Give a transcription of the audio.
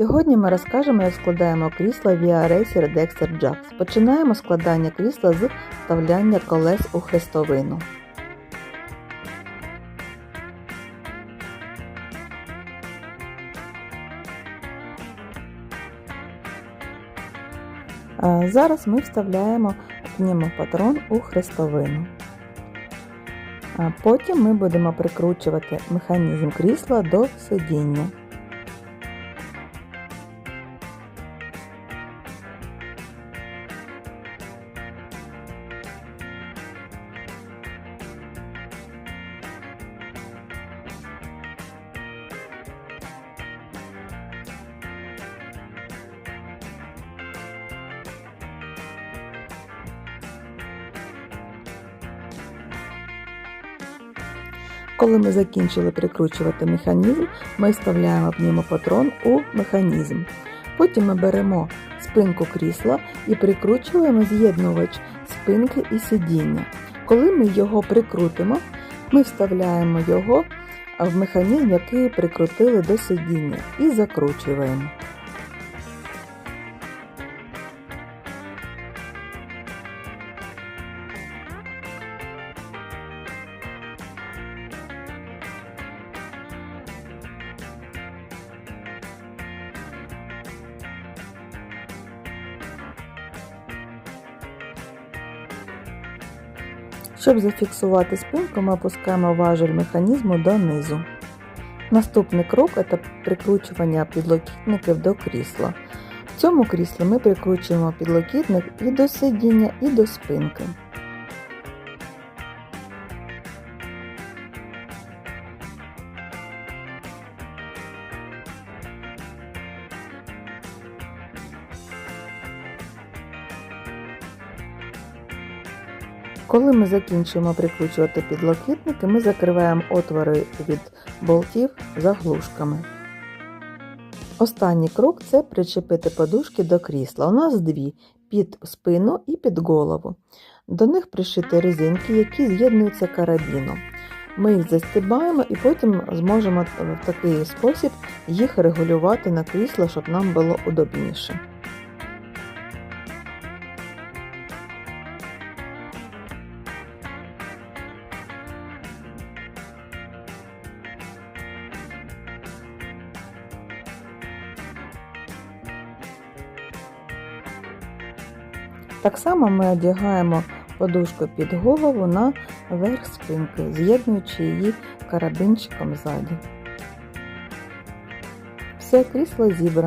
Сьогодні ми розкажемо, як складаємо крісло Via Racer Dexter Jax. Починаємо складання крісла з вставляння колес у хрестовину. Зараз ми вставляємо пневмопатрон у хрестовину. Потім ми будемо прикручувати механізм крісла до сидіння. Коли ми закінчили прикручувати механізм, ми вставляємо пневмопатрон у механізм. Потім ми беремо спинку крісла і прикручуємо з'єднувач спинки і сидіння. Коли ми його прикрутимо, ми вставляємо його в механізм, який прикрутили до сидіння, і закручуємо. Щоб зафіксувати спинку, ми опускаємо важель механізму донизу. Наступний крок це прикручування підлокітників до крісла. В цьому кріслі ми прикручуємо підлокітник і до сидіння, і до спинки. Коли ми закінчуємо прикручувати підлокітники, ми закриваємо отвори від болтів заглушками. Останній крок це причепити подушки до крісла. У нас дві під спину і під голову. До них пришити резинки, які з'єднуються карабіном. Ми їх застібаємо і потім зможемо в такий спосіб їх регулювати на крісло, щоб нам було удобніше. Так само ми одягаємо подушку під голову на верх спинки, з'єднуючи її карабинчиком ззаді. Все крісло зібрано.